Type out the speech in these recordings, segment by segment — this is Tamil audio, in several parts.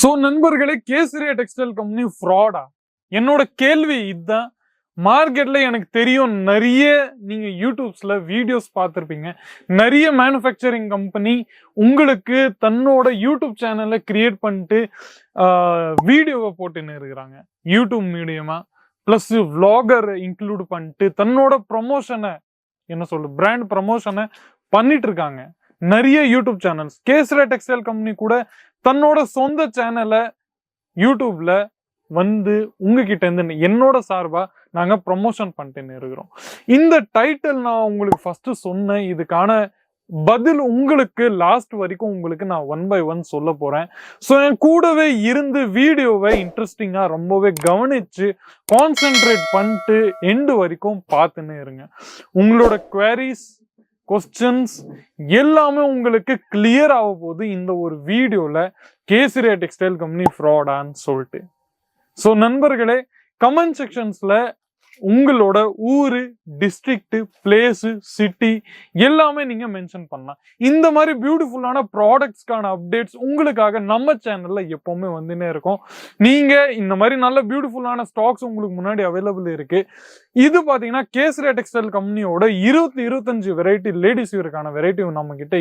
ஸோ நண்பர்களே கேசரியா டெக்ஸ்டைல் கம்பெனி ஃப்ராடா என்னோட கேள்வி இதுதான். மார்க்கெட்ல எனக்கு தெரியும் நிறைய நீங்க யூடியூப்ஸ்ல வீடியோஸ் பார்த்துருப்பீங்க. நிறைய மேனுஃபேக்சரிங் கம்பெனி உங்களுக்கு தன்னோட யூடியூப் சேனலை கிரியேட் பண்ணிட்டு வீடியோவை போட்டுன்னு இருக்கிறாங்க யூடியூப் மீடியமா ப்ளஸ் விளாகர் இன்க்ளூட் பண்ணிட்டு தன்னோட ப்ரமோஷனை என்ன சொல்லு பிராண்ட் ப்ரமோஷனை பண்ணிட்டு இருக்காங்க. நிறைய YouTube channels Kesara textile company கூட தன்னோட சொந்த சேனலை யூடியூப்ல வந்து உங்ககிட்ட இருந்து என்னோட சார்பா நாங்க ப்ரமோஷன் பண்ணிட்டு இருக்கிறோம் இந்த டைட்டில் நான் உங்களுக்கு ஃபர்ஸ்ட் சொன்னேன். இதுக்கான பதில் உங்களுக்கு லாஸ்ட் வரைக்கும் உங்களுக்கு நான் ஒன் பை ஒன் சொல்ல போறேன். ஸோ என் கூடவே இருந்து வீடியோவை இன்ட்ரெஸ்டிங்காக ரொம்பவே கவனிச்சு கான்சென்ட்ரேட் பண்ணிட்டு எண்டு வரைக்கும் பார்த்துன்னு இருங்க. உங்களோட குவரிஸ் கொஸ்டின்ஸ் எல்லாமே உங்களுக்கு கிளியர் ஆக போகுது இந்த ஒரு வீடியோவில் கேசரியா டெக்ஸ்டைல் கம்பெனி ஃப்ராடான்னு சொல்லிட்டு ஸோ நண்பர்களே கமெண்ட் செக்ஷன்ஸில் உங்களோட ஊர் டிஸ்ட்ரிக்ட் பிளேஸு சிட்டி எல்லாமே நீங்கள் மென்ஷன் பண்ணலாம். இந்த மாதிரி பியூட்டிஃபுல்லான ப்ராடக்ட்ஸ்க்கான அப்டேட்ஸ் உங்களுக்காக நம்ம சேனலில் எப்போவுமே வந்துனே இருக்கும். நீங்கள் இந்த மாதிரி நல்ல பியூட்டிஃபுல்லான ஸ்டாக்ஸ் உங்களுக்கு முன்னாடி அவைலபிள் இருக்குது இது பார்த்தீங்கன்னா கேசரியா டெக்ஸ்டைல் கம்பெனியோட இருபத்தி இருபத்தஞ்சு வெரைட்டி லேடிஸ் வியருக்கான வெரைட்டி நம்ம கிட்ட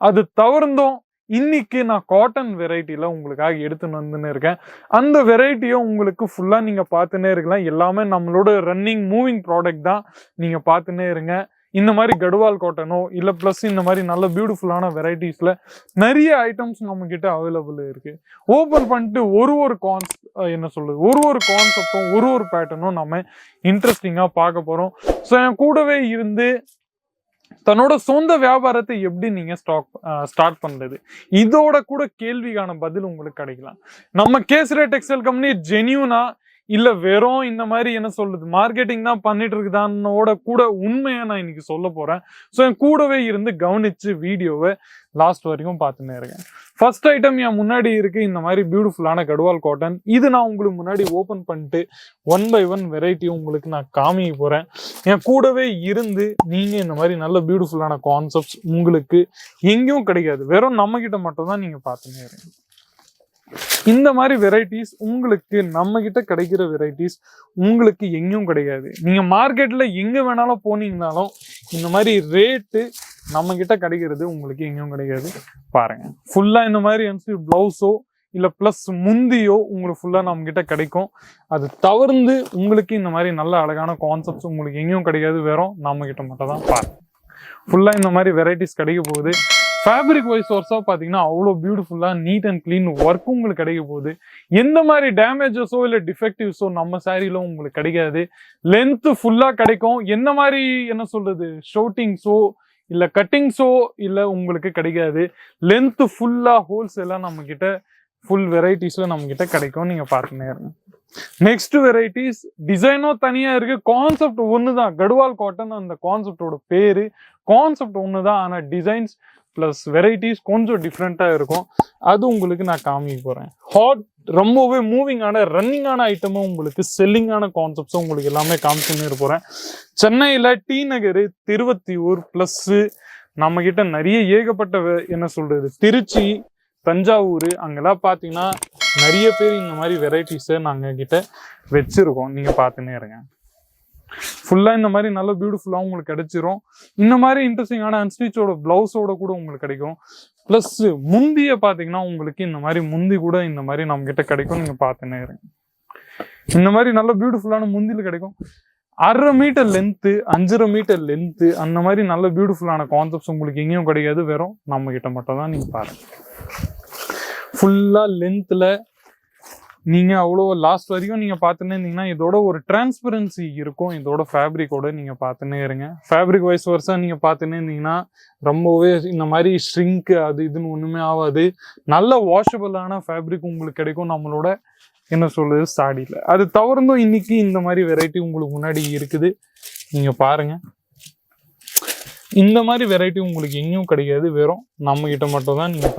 அது தவிர்த்தும் இன்னைக்கு நான் காட்டன் வெரைட்டியில் உங்களுக்காக எடுத்துன்னு வந்துன்னு இருக்கேன். அந்த வெரைட்டியும் உங்களுக்கு ஃபுல்லாக நீங்கள் பார்த்துன்னே இருக்கலாம். எல்லாமே நம்மளோட ரன்னிங் மூவிங் ப்ராடக்ட் தான். நீங்கள் பார்த்துன்னே இருங்க. இந்த மாதிரி கடுவால் காட்டனோ இல்லை ப்ளஸ் இந்த மாதிரி நல்ல பியூட்டிஃபுல்லான வெரைட்டிஸில் நிறைய ஐட்டம்ஸ் நம்மக்கிட்ட அவைலபிள் இருக்குது ஓப்பன் பண்ணிட்டு ஒரு ஒரு கான்ஸ் என்ன சொல்லுது ஒரு ஒரு கான்செப்டும் ஒரு ஒரு பேட்டர்னும் நம்ம இன்ட்ரெஸ்டிங்காக பார்க்க போகிறோம் ஸோ என் கூடவே இருந்து தன்னோட சொந்த வியாபாரத்தை எப்படி நீங்க ஸ்டாக் ஸ்டார்ட் பண்றது? இதோட கூட கேள்விக்கான பதில் உங்களுக்கு கிடைக்கலாம். நம்ம கேசரே டெக்ஸ்டைல் கம்பெனி ஜெனியூனா இல்ல வெறும் இந்த மாதிரி என்ன சொல்றது? மார்க்கெட்டிங் தான் பண்ணிட்டு இருக்குதான்னோட கூட உண்மையை நான் இன்னைக்கு சொல்ல போறேன். ஸோ என் கூடவே இருந்து கவனிச்சு வீடியோவை லாஸ்ட் வரைக்கும் பார்த்துன்னே இருக்கேன் ஃபர்ஸ்ட் ஐட்டம் என் முன்னாடி இருக்கு. இந்த மாதிரி பியூட்டிஃபுல்லான கடுவால் காட்டன் இது நான் உங்களுக்கு முன்னாடி ஓப்பன் பண்ணிட்டு ஒன் பை ஒன் வெரைட்டி உங்களுக்கு நான் காமிக்க போறேன். என் கூடவே இருந்து நீங்க இந்த மாதிரி நல்ல பியூட்டிஃபுல்லான கான்செப்ட்ஸ் உங்களுக்கு எங்கேயும் கிடைக்காது. வெறும் நம்ம கிட்ட மட்டும் தான் நீங்க பார்த்துன்னே இந்த மாதிரி வெரைட்டிஸ் உங்களுக்கு நம்ம கிட்ட கிடைக்கிற வெரைட்டிஸ் உங்களுக்கு எங்கேயும் கிடைக்காது. நீங்க மார்க்கெட்ல எங்க வேணாலும் போனீங்கனாலும் இந்த மாதிரி ரேட்டு நம்ம கிட்ட கிடைக்கிறது உங்களுக்கு எங்கேயும் கிடைக்காது. பாருங்க. ஃபுல்லா இந்த மாதிரி எம்சி பிளவுஸோ இல்ல பிளஸ் முந்தியோ உங்களுக்கு ஃபுல்லா நம்ம கிட்ட கிடைக்கும். அது தவிர்த்து உங்களுக்கு இந்த மாதிரி நல்ல அழகான கான்செப்ட்ஸ் உங்களுக்கு எங்கேயும் கிடைக்காது. வெறும் நம்ம கிட்ட மட்டும் தான் பாருங்க. ஃபுல்லா இந்த மாதிரி வெரைட்டிஸ் கிடைக்க போகுது. ஃபேப்ரிக் வைஸ் ஒர்ஸாக பார்த்தீங்கன்னா அவ்வளோ பியூட்டிஃபுல்லாக நீட் அண்ட் க்ளீன் ஒர்க் உங்களுக்கு கிடைக்க போகுது. எந்த மாதிரி டேமேஜஸோ இல்லை டிஃபெக்டிவ்ஸோ நம்ம சாரியில உங்களுக்கு கிடைக்காது. லென்த்து ஃபுல்லாக கிடைக்கும். என்ன மாதிரி என்ன சொல்கிறது ஷோட்டிங்ஸோ இல்லை கட்டிங்ஸோ இல்லை உங்களுக்கு கிடைக்காது. லென்த்து ஃபுல்லாக ஹோல்ஸ் நம்ம கிட்ட ஃபுல் வெரைட்டிஸ்ல நம்ம கிட்ட கிடைக்கும் நீங்க பார்த்துனே இருங்க. நெக்ஸ்ட் வெரைட்டிஸ் டிசைனும் தனியாக இருக்கு. கான்செப்ட் ஒன்று தான் கடுவால் காட்டன் அந்த கான்செப்டோட பேர். கான்செப்ட் ஒன்று தான் ஆனால் டிசைன்ஸ் ப்ளஸ் வெரைட்டிஸ் கொஞ்சம் டிஃப்ரெண்ட்டாக இருக்கும். அது உங்களுக்கு நான் காமிக்க போகிறேன் ஹாட் ரொம்பவே மூவிங்கான ரன்னிங்கான ஐட்டமும் உங்களுக்கு செல்லிங்கான கான்செப்ட்ஸும் உங்களுக்கு எல்லாமே காமிச்சுன்னு போகிறேன் சென்னையில் டி நகர் திருவத்தியூர் ப்ளஸ்ஸு நம்ம கிட்ட நிறைய ஏகப்பட்ட என்ன சொல்கிறது திருச்சி தஞ்சாவூர் அங்கெல்லாம் பார்த்தீங்கன்னா நிறைய பேர் இந்த மாதிரி வெரைட்டிஸை நாங்கள் கிட்ட வச்சுருக்கோம். நீங்கள் பார்த்துன்னே இருங்க. ஃபுல்லாக இந்த மாதிரி நல்ல பியூட்டிஃபுல்லாக உங்களுக்கு கிடைச்சிரும். இந்த மாதிரி இன்ட்ரெஸ்டிங்கான அன்ஸ்டிச்சோட ப்ளவுஸோட கூட உங்களுக்கு கிடைக்கும். ப்ளஸ் முந்திய பார்த்தீங்கன்னா உங்களுக்கு இந்த மாதிரி முந்தி கூட இந்த மாதிரி நம்ம கிட்ட கிடைக்கும். நீங்கள் பார்த்துன்னே இருங்க இந்த மாதிரி நல்ல பியூட்டிஃபுல்லான முந்தியில் கிடைக்கும். அரை மீட்டர் லென்த்து அஞ்சரை மீட்டர் லென்த்து அந்த மாதிரி நல்ல பியூட்டிஃபுல்லான கான்செப்ட்ஸ் உங்களுக்கு எங்கேயும் கிடைக்காது வெறும் நம்ம கிட்ட மட்டும் தான் நீங்கள் பாருங்க. ஃபுல்லாக லென்த்தில் நீங்கள் அவ்வளோ லாஸ்ட் வரைக்கும் நீங்கள் பார்த்துன்னே இருந்தீங்கன்னா இதோட ஒரு டிரான்ஸ்பரன்சி இருக்கும். இதோட ஃபேப்ரிக்கோட நீங்கள் பார்த்துன்னே இருங்க. ஃபேப்ரிக் வைஸ் வருஷம் நீங்கள் பார்த்துன்னே இருந்தீங்கன்னா ரொம்பவே இந்த மாதிரி ஷ்ரிங்க் அது இதுன்னு ஒன்றுமே ஆகாது. நல்ல வாஷபிளான ஃபேப்ரிக் உங்களுக்கு கிடைக்கும். நம்மளோட என்ன சொல்கிறது சாடியில். அது தவிர்த்தும் இன்னைக்கு இந்த மாதிரி வெரைட்டி உங்களுக்கு முன்னாடி இருக்குது. நீங்கள் பாருங்க. இந்த மாதிரி வெரைட்டி உங்களுக்கு எங்கேயும் கிடைக்காது. வெறும் நம்மக்கிட்ட மட்டும் தான் நீங்கள்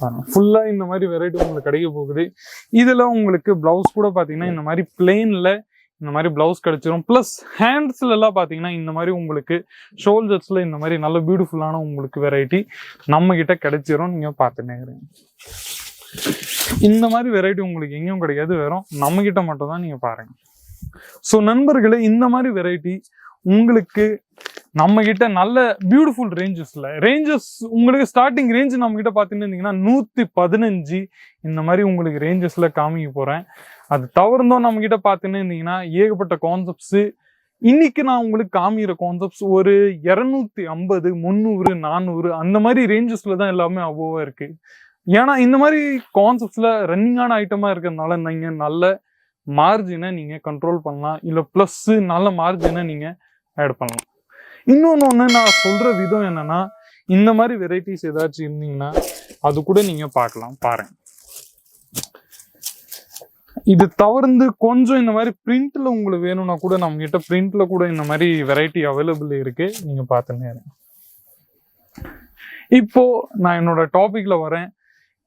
பாருங்க. ஃபுல்லாக இந்த மாதிரி வெரைட்டி உங்களுக்கு கிடைக்க போகுது. இதில் உங்களுக்கு ப்ளவுஸ் கூட பார்த்தீங்கன்னா இந்த மாதிரி பிளெயினில் இந்த மாதிரி பிளவுஸ் கிடைச்சிரும். ப்ளஸ் ஹேண்ட்ஸ்ல எல்லாம் பார்த்தீங்கன்னா இந்த மாதிரி உங்களுக்கு ஷோல்டர்ஸ்ல இந்த மாதிரி நல்ல பியூட்டிஃபுல்லான உங்களுக்கு வெரைட்டி நம்ம கிட்ட கிடைச்சிரும். நீங்க பார்த்துனே இந்த மாதிரி வெரைட்டி உங்களுக்கு எங்கேயும் கிடைக்காது. வெறும் நம்ம கிட்ட மட்டும் தான் நீங்க பாருங்க. ஸோ நண்பர்களே இந்த மாதிரி வெரைட்டி உங்களுக்கு நம்ம கிட்ட நல்ல பியூட்டிஃபுல் ரேஞ்சஸ்ல ரேஞ்சஸ் உங்களுக்கு ஸ்டார்டிங் ரேஞ்ச் நம்ம கிட்ட பார்த்தீங்கன்னு இருந்தீங்கன்னா நூத்தி பதினஞ்சு இந்த மாதிரி உங்களுக்கு ரேஞ்சஸ்ல காமிக்க போறேன். அது தவிர்த்தும் நம்ம கிட்ட பார்த்தீங்கன்னு இருந்தீங்கன்னா ஏகப்பட்ட கான்செப்ட்ஸ் இன்னைக்கு நான் உங்களுக்கு காமிக்கிற கான்செப்ட்ஸ் ஒரு இரநூத்தி ஐம்பது முந்நூறு நானூறு அந்த மாதிரி ரேஞ்சஸ்ல தான் எல்லாமே அவ்வளோவா இருக்கு. ஏன்னா இந்த மாதிரி கான்செப்ட்ஸ்ல ரன்னிங்கான ஐட்டமா இருக்கிறதுனால நீங்க நல்ல மார்ஜினை நீங்க கண்ட்ரோல் பண்ணலாம். இல்லை ப்ளஸ் நல்ல மார்ஜினை நீங்க ஆட் பண்ணலாம். இன்னொன்று ஒன்று நான் சொல்கிற விதம் என்னென்னா இந்த மாதிரி வெரைட்டிஸ் ஏதாச்சும் இருந்தீங்கன்னா அது கூட நீங்கள் பார்க்கலாம் பாருங்க. இது தவிர்த்து கொஞ்சம் இந்த மாதிரி பிரிண்ட்டில் உங்களுக்கு வேணும்னா கூட நம்மகிட்ட பிரிண்ட்டில் கூட இந்த மாதிரி வெரைட்டி அவைலபிள் இருக்கு நீங்கள் பார்த்துன்னே இப்போ நான் என்னோட டாபிக்ல வரேன்.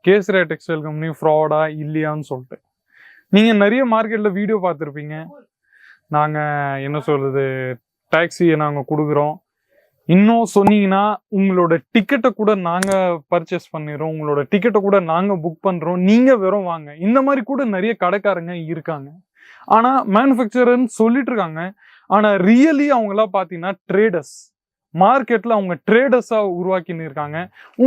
கேசரியா டெக்ஸ்டைல் கம்பெனி ஃப்ராடா இல்லையான்னு சொல்லிட்டு. நீங்க நிறைய மார்க்கெட்ல வீடியோ பார்த்துருப்பீங்க. நாங்க என்ன சொல்றது டாக்ஸியை நாங்கள் கொடுக்குறோம். இன்னும் சொன்னீங்கன்னா உங்களோட டிக்கெட்டை கூட நாங்கள் பர்ச்சேஸ் பண்ணிடுறோம். உங்களோட டிக்கெட்டை கூட நாங்கள் புக் பண்ணுறோம் நீங்கள் வெறும் வாங்க. இந்த மாதிரி கூட நிறைய கடைக்காரங்க இருக்காங்க. ஆனால் மேனுஃபேக்சரர்னு சொல்லிட்டு இருக்காங்க. ஆனால் ரியலி அவங்களாம் பார்த்தீங்கன்னா ட்ரேடர்ஸ் மார்க்கெட்டில் அவங்க ட்ரேடர்ஸாக உருவாக்கின்னு இருக்காங்க.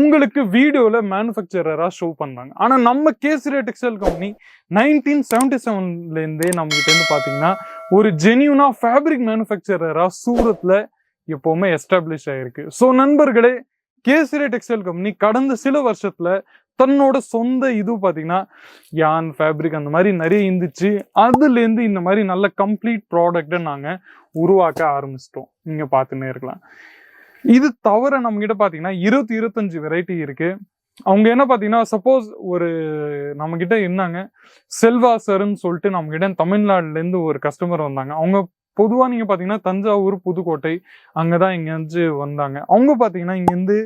உங்களுக்கு வீடியோவில் மேனுஃபேக்சரராக ஷோ பண்ணுறாங்க ஆனால் நம்ம Kesariya textile company nineteen seventy செவன்லேருந்தே நம்மகிட்டேருந்து நம்ம ஒரு ஜெனியூனா ஃபேப்ரிக் மேனுஃபேக்சரராக சூரத்தில் எப்போவுமே எஸ்டாப்ளிஷ் ஆகிருக்கு ஸோ நண்பர்களே கேசரி டெக்ஸ்டைல் கம்பெனி கடந்த சில வருஷத்தில் தன்னோட சொந்த இது பார்த்தீங்கன்னா யான் ஃபேப்ரிக் அந்த மாதிரி நிறைய இருந்துச்சு. அதுலேருந்து இந்த மாதிரி நல்ல கம்ப்ளீட் ப்ராடக்ட்டை நாங்கள் உருவாக்க ஆரம்பிச்சிட்டோம். நீங்கள் பார்த்துன்னே இருக்கலாம் இது தவிர நம்மகிட்ட பார்த்தீங்கன்னா இருபத்தி இருபத்தஞ்சு வெரைட்டி இருக்குது அவங்க என்ன பார்த்தீங்கன்னா சப்போஸ் ஒரு நம்மக்கிட்ட இருந்தாங்க. செல்வா சர்ன்னு சொல்லிட்டு நம்மக்கிட்ட தமிழ்நாடுலேருந்து ஒரு கஸ்டமர் வந்தாங்க. அவங்க பொதுவாக நீங்கள் பார்த்தீங்கன்னா தஞ்சாவூர் புதுக்கோட்டை அங்கே தான் இங்கேருந்து வந்தாங்க. அவங்க பார்த்தீங்கன்னா இங்கேருந்து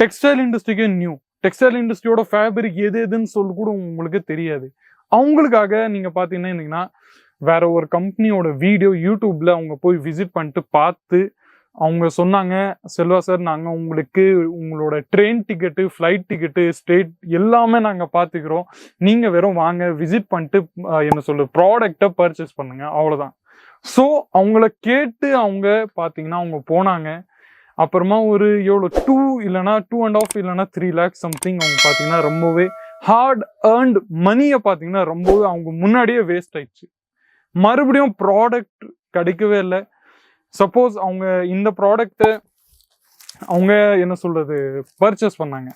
டெக்ஸ்டைல் இண்டஸ்ட்ரிக்கே நியூ டெக்ஸ்டைல் இண்டஸ்ட்ரியோட ஃபேப்ரிக் எது எதுன்னு சொல்லி கூட உங்களுக்கு தெரியாது. அவங்களுக்காக நீங்கள் பார்த்தீங்கன்னா இருந்தீங்கன்னா வேற ஒரு கம்பெனியோட வீடியோ யூடியூப்ல அவங்க போய் விசிட் பண்ணிட்டு பார்த்து அவங்க சொன்னாங்க செல்வா சார் நாங்கள் உங்களுக்கு உங்களோட train ticket flight ticket state எல்லாமே நாங்கள் பார்த்துக்கிறோம் நீங்கள் வெறும் வாங்க விசிட் பண்ணிட்டு என்ன சொல்லு ப்ராடக்டை பர்ச்சேஸ் பண்ணுங்க. அவ்வளோதான் ஸோ அவங்கள கேட்டு அவங்க பார்த்தீங்கன்னா அவங்க போனாங்க. அப்புறமா ஒரு எவ்வளோ டூ இல்லைனா டூ அண்ட் ஆஃப் இல்லைனா த்ரீ லேக்ஸ் சம்திங் அவங்க பார்த்தீங்கன்னா ரொம்பவே ஹார்ட் ஏர்ன்ட் மணியை பார்த்தீங்கன்னா ரொம்பவே அவங்க முன்னாடியே வேஸ்ட் ஆயிடுச்சு. மறுபடியும் ப்ராடக்ட் கிடைக்கவே இல்லை. சப்போஸ் அவங்க இந்த ப்ராடக்ட்டை அவங்க என்ன சொல்கிறது பர்ச்சேஸ் பண்ணாங்க.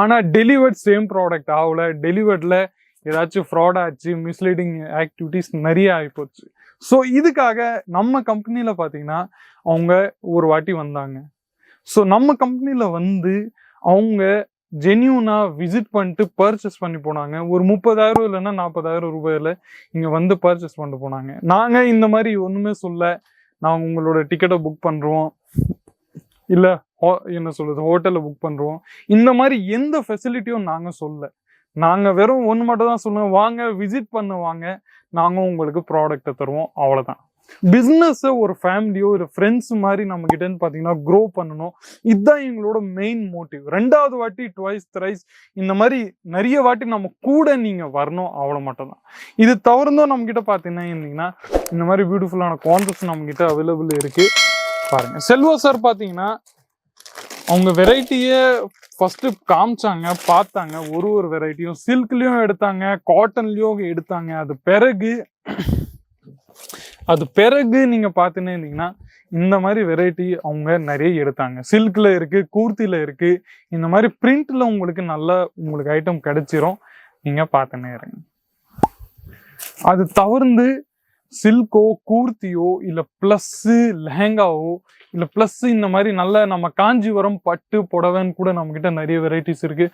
ஆனால் டெலிவர்ட் சேம் ப்ராடக்ட் ஆகல. டெலிவர்டில் ஏதாச்சும் ஃப்ராட் ஆச்சு மிஸ்லீடிங் ஆக்டிவிட்டிஸ் நிறைய ஆகிப்போச்சு ஸோ இதுக்காக நம்ம கம்பெனியில் பார்த்தீங்கன்னா அவங்க ஒரு வாட்டி வந்தாங்க. ஸோ நம்ம கம்பெனியில் வந்து அவங்க ஜென்யூனாக விசிட் பண்ணிட்டு பர்ச்சேஸ் பண்ணி போனாங்க. ஒரு முப்பதாயிரம் இல்லைன்னா நாற்பதாயிரம் ரூபாயில இங்கே வந்து பர்ச்சேஸ் பண்ணிட்டு போனாங்க. நாங்கள் இந்த மாதிரி ஒன்றுமே சொல்ல நாங்கள் உங்களோட டிக்கெட்டை புக் பண்ணுறோம் இல்லை ஹோ- என்ன சொல்கிறது ஹோட்டலில் புக் பண்ணுறோம் இந்த மாதிரி எந்த ஃபெசிலிட்டியும் நாங்கள் சொல்ல நாங்கள் வெறும் ஒன்று மட்டும் தான் சொல்லுவோம் வாங்க விசிட் பண்ண வாங்க. நாங்களும் உங்களுக்கு ப்ராடக்ட்டை தருவோம். அவ்வளோதான் பிஸ்னஸ் ஒரு ஃபேமிலியோ ஒரு ஃப்ரெண்ட்ஸ் மாதிரி நம்ம கிட்ட பார்த்தீங்கன்னா க்ரோ பண்ணணும். இதுதான் எங்களோட மெயின் மோட்டிவ் ரெண்டாவது வாட்டி ட்வைஸ் த்ரைஸ் இந்த மாதிரி நிறைய வாட்டி நம்ம கூட நீங்கள் வரணும் அவ்வளோ மட்டும்தான் இது தவிர்த்தும் நம்ம கிட்ட பார்த்தீங்கன்னா இருந்தீங்கன்னா இந்த மாதிரி பியூட்டிஃபுல்லான கான்செப்ட்ஸ் நம்மக்கிட்ட அவைலபிள் இருக்கு. பாருங்க. செல்வா சார் பார்த்தீங்கன்னா அவங்க வெரைட்டியை ஃபஸ்ட்டு காமிச்சாங்க பார்த்தாங்க. ஒரு ஒரு வெரைட்டியும் சில்க்லேயும் எடுத்தாங்க காட்டன்லேயும் எடுத்தாங்க. அது பிறகு அது பிறகு நீங்க பார்த்துன்னு இருந்தீங்கன்னா இந்த மாதிரி வெரைட்டி அவங்க நிறைய எடுத்தாங்க. சில்க்ல இருக்கு கூர்த்தில இருக்கு. இந்த மாதிரி பிரிண்ட்ல உங்களுக்கு நல்ல உங்களுக்கு ஐட்டம் கிடைச்சிரும். நீங்க பார்த்துன்னே இருங்க. அது தவிர்ந்து சில்கோ கூர்த்தியோ இல்ல பிளஸ் லெஹங்காவோ இல்ல பிளஸ் இந்த மாதிரி நல்ல நம்ம காஞ்சிபுரம் பட்டு புடவைன்னு கூட நம்ம கிட்ட நிறைய வெரைட்டிஸ் இருக்கு.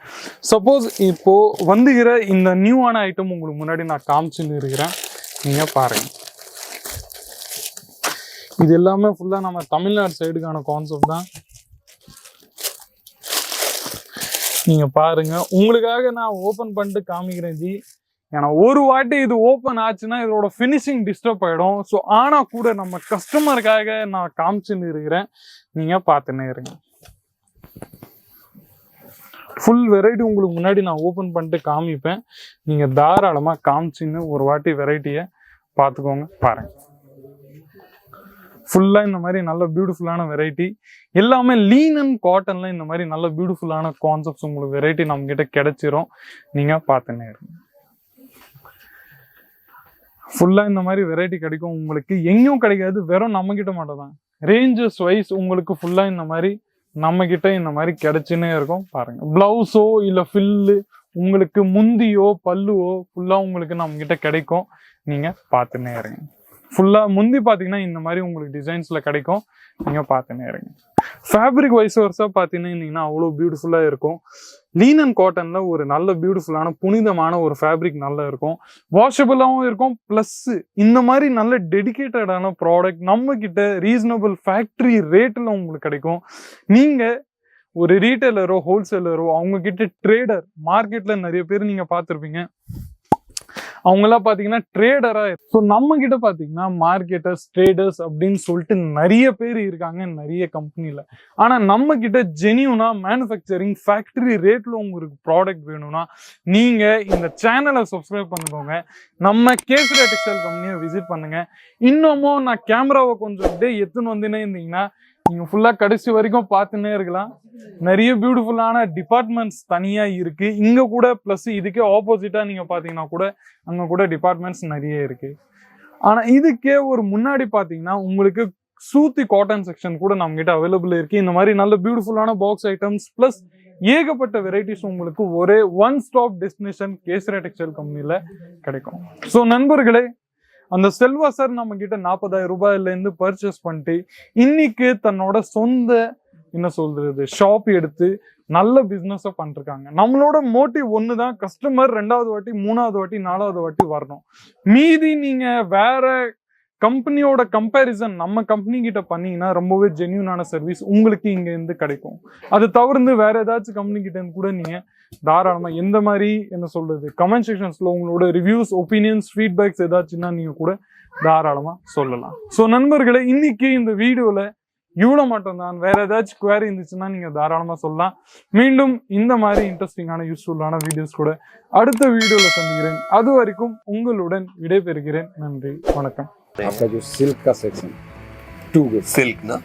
சப்போஸ் இப்போ வந்துகிற இந்த நியூவான ஐட்டம் உங்களுக்கு முன்னாடி நான் காமிச்சுன்னு இருக்கிறேன். நீங்க பாருங்க. இது எல்லாமே ஃபுல்லாக நம்ம தமிழ்நாடு சைடுக்கான கான்செப்ட் தான். நீங்கள் பாருங்கள் உங்களுக்காக நான் ஓப்பன் பண்ணிட்டு காமிக்கிறேன் ஜி. ஏன்னா ஒரு வாட்டி இது ஓப்பன் ஆச்சுன்னா இதோட ஃபினிஷிங் டிஸ்டர்ப் ஆகிடும் ஸோ ஆனால் கூட நம்ம கஸ்டமருக்காக நான் காமிச்சுன்னு இருக்கிறேன். நீங்கள் பார்த்துன்னே இருங்க. ஃபுல் வெரைட்டி உங்களுக்கு முன்னாடி நான் ஓப்பன் பண்ணிட்டு காமிப்பேன். நீங்கள் தாராளமாக காமிச்சின்னு ஒரு வாட்டி வெரைட்டியை பார்த்துக்கோங்க. பாருங்கள் ஃபுல்லாக இந்த மாதிரி நல்ல பியூட்டிஃபுல்லான வெரைட்டி எல்லாமே லீன் அண்ட் காட்டன்ல இந்த மாதிரி நல்ல பியூட்டிஃபுல்லான கான்செப்ட்ஸ் உங்களுக்கு வெரைட்டி நம்ம கிடைச்சிரும். நீங்கள் பார்த்துன்னே இருங்க ஃபுல்லாக இந்த மாதிரி வெரைட்டி கிடைக்கும் உங்களுக்கு. எங்கேயும் கிடைக்காது. வெறும் நம்மக்கிட்ட மட்டும் தான். ரேஞ்சஸ் வைஸ் உங்களுக்கு ஃபுல்லாக இந்த மாதிரி நம்மக்கிட்ட இந்த மாதிரி கிடைச்சுன்னே இருக்கும். பாருங்கள் ப்ளவுஸோ இல்லை ஃபில்லு உங்களுக்கு முந்தியோ பல்லுவோ ஃபுல்லாக உங்களுக்கு நம்ம கிடைக்கும். நீங்கள் பார்த்துன்னே இருங்க ஃபுல்லா முந்தி பாத்தீங்கன்னா இந்த மாதிரி உங்களுக்கு டிசைன்ஸ்ல கிடைக்கும். நீங்க பார்த்துன்னே இருங்க ஃபேப்ரிக் வைஸ் வருஷா பார்த்தீங்கன்னா அவ்வளோ பியூட்டிஃபுல்லா இருக்கும். லீன் அண்ட் காட்டன்ல ஒரு நல்ல பியூட்டிஃபுல்லான புனிதமான ஒரு ஃபேப்ரிக் நல்லா இருக்கும். வாஷபிளாகவும் இருக்கும். ப்ளஸ் இந்த மாதிரி நல்ல டெடிகேட்டடான ப்ராடக்ட் நம்ம கிட்ட ரீசனபிள் ஃபேக்ட்ரி ரேட்டில் உங்களுக்கு கிடைக்கும். நீங்க ஒரு ரீட்டைலரோ ஹோல்சேலரோ அவங்க கிட்ட ட்ரேடர் மார்க்கெட்ல நிறைய பேர் நீங்க பார்த்துருப்பீங்க. அவங்கெல்லாம் பார்த்தீங்கன்னா ட்ரேடரா ஸோ நம்ம கிட்ட பார்த்தீங்கன்னா மார்க்கெட்டர்ஸ் ட்ரேடர்ஸ் அப்படின்னு சொல்லிட்டு நிறைய பேர் இருக்காங்க நிறைய கம்பெனியில் ஆனால் நம்ம கிட்ட ஜெனியூனா மேனுஃபேக்சரிங் ஃபேக்டரி ரேட்டில் உங்களுக்கு ப்ராடக்ட் வேணும்னா நீங்கள் இந்த சேனலை சப்ஸ்கிரைப் பண்ணிக்கோங்க. நம்ம கேசரி டெக்ஸ்டைல் கம்பெனியை விசிட் பண்ணுங்க. இன்னமும் நான் கேமராவை கொஞ்சம் அப்படியே எத்துன்னு வந்துன்னே இருந்தீங்கன்னா நீங்க ஃபுல்லா கடைசி வரைக்கும் பார்த்துன்னே இருக்கலாம். நிறைய பியூட்டிஃபுல்லான டிபார்ட்மெண்ட்ஸ் தனியா இருக்கு. இங்க கூட ப்ளஸ் இதுக்கே ஆப்போசிட்டா நீங்க பாத்தீங்கன்னா கூட அங்க கூட டிபார்ட்மெண்ட்ஸ் நிறைய இருக்கு. ஆனா இதுக்கே ஒரு முன்னாடி பாத்தீங்கன்னா உங்களுக்கு சூத்தி காட்டன் செக்ஷன் கூட நம்ம கிட்ட அவைலபிள் இருக்கு. இந்த மாதிரி நல்ல பியூட்டிஃபுல்லான பாக்ஸ் ஐட்டம்ஸ் பிளஸ் ஏகப்பட்ட வெரைட்டிஸ் உங்களுக்கு ஒரே one stop destination Kesari textile கம்பெனில கிடைக்கும். ஸோ நண்பர்களே அந்த செல்வா சார் நம்ம கிட்ட நாற்பதாயிரம் ரூபாயில இருந்து பர்ச்சேஸ் பண்ணிட்டு இன்னைக்கு தன்னோட சொந்த என்ன சொல்றது ஷாப் எடுத்து நல்ல பிசினஸ பண்ணிருக்காங்க நம்மளோட மோட்டிவ் ஒன்று தான் கஸ்டமர் ரெண்டாவது வாட்டி மூணாவது வாட்டி நாலாவது வாட்டி வரணும். மீதி நீங்க வேற கம்பெனியோட கம்பேரிசன் நம்ம கம்பெனி கிட்ட பண்ணீங்கன்னா ரொம்பவே ஜென்யூனான சர்வீஸ் உங்களுக்கு இங்க இருந்து கிடைக்கும். அது தவிர்த்து வேற ஏதாச்சும் கம்பெனி கிட்ட இருந்து கூட நீங்க தாராளமா எந்த மாதிரி என்ன சொல்றது கமெண்ட் செக்ஷன்ஸ்ல உங்களோட ரிவ்யூஸ் ஒப்பீனியன்ஸ் ஃபீட்பேக்ஸ் ஏதாச்சும்னா நீங்க கூட தாராளமா சொல்லலாம். ஸோ நண்பர்களே இன்னைக்கு இந்த வீடியோல இவ்வளோ மட்டும்தான். வேற ஏதாச்சும் குவாரி இருந்துச்சுன்னா நீங்க தாராளமா சொல்லலாம். மீண்டும் இந்த மாதிரி இன்ட்ரெஸ்டிங்கான யூஸ்ஃபுல்லான வீடியோஸ் கூட அடுத்த வீடியோல சந்திக்கிறேன். அது வரைக்கும் உங்களுடன் விடைபெறுகிறேன். நன்றி வணக்கம். आपका जो सिल्क का सेक्शन टू गुड सिल्क ना?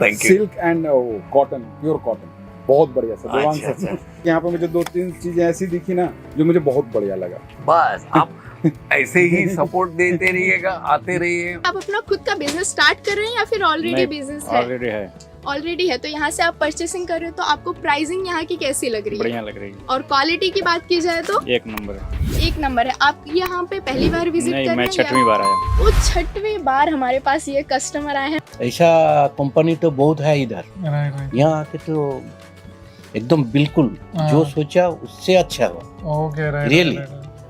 Thank you silk and cotton pure cotton बहुत बढ़िया सर अच्छा, सर यहाँ पे मुझे दो तीन चीज़ें ऐसी दिखी ना जो मुझे बहुत बढ़िया लगा। बस आप ऐसे ही सपोर्ट देते रहिएगा आते रहिए। आप अपना खुद का बिज़नेस स्टार्ट कर रहे हैं या फिर ऑलरेडी बिज़नेस है? ऑलरेडी है। ऑलरेडी है तो यहाँ से आप परचेसिंग कर रहे हो तो आपको प्राइसिंग यहाँ की कैसी लग रही है? बढ़िया लग रही है। और क्वालिटी की बात की जाए तो? एक नंबर है। एक नंबर है। आप यहाँ पे पहली बार विज़िट नहीं कर मैं रहे हैं? छठवीं बार आया वो छठवीं बार हमारे पास ये कस्टमर आए हैं। ऐसा कंपनी तो बहुत है इधर। यहाँ आके तो एकदम बिल्कुल हाँ। जो सोचा उससे अच्छा हुआ। Okay Really?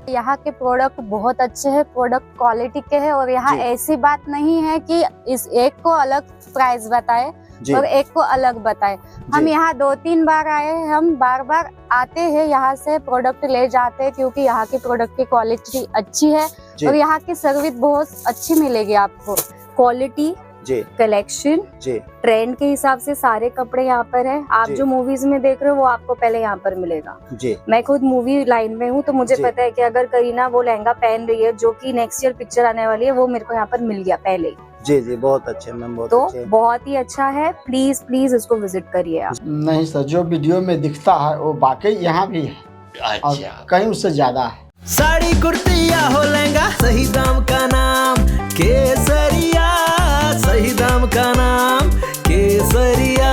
यहाँ के प्रोडक्ट बहुत अच्छे हैं प्रोडक्ट क्वालिटी के हैं और यहाँ ऐसी बात नहीं है कि इस एक को अलग प्राइस बताए। और एक को अलग बताए। हम यहाँ दो तीन बार आए हैं हम बार बार आते हैं यहाँ से प्रोडक्ट ले जाते हैं क्योंकि यहाँ की प्रोडक्ट की क्वालिटी अच्छी है और यहाँ की सर्विस बहुत अच्छी मिलेगी आपको। क्वालिटी जी। कलेक्शन जी। ट्रेंड के हिसाब से सारे कपड़े यहाँ पर है। आप जो। मूवीज़ में देख रहे हो वो आपको पहले यहाँ पर मिलेगा। जी। मैं खुद मूवी लाइन में हूँ तो मुझे पता है कि अगर करीना वो लहंगा पहन रही है जो कि नेक्स्ट ईयर पिक्चर आने वाली है वो मेरे को यहाँ पर मिल गया पहले ही। जी जी बहुत अच्छे मैम बहुत तो अच्छे। बहुत ही अच्छा है प्लीज़ प्लीज़ इसको विज़िट करिए आप नहीं सर जो वीडियो में दिखता है वो बाकी यहाँ भी है अच्छा। कहीं उससे ज़्यादा है साड़ी कुर्ती या हो लेंगा सही दाम का नाम केसरिया सही दाम का नाम केसरिया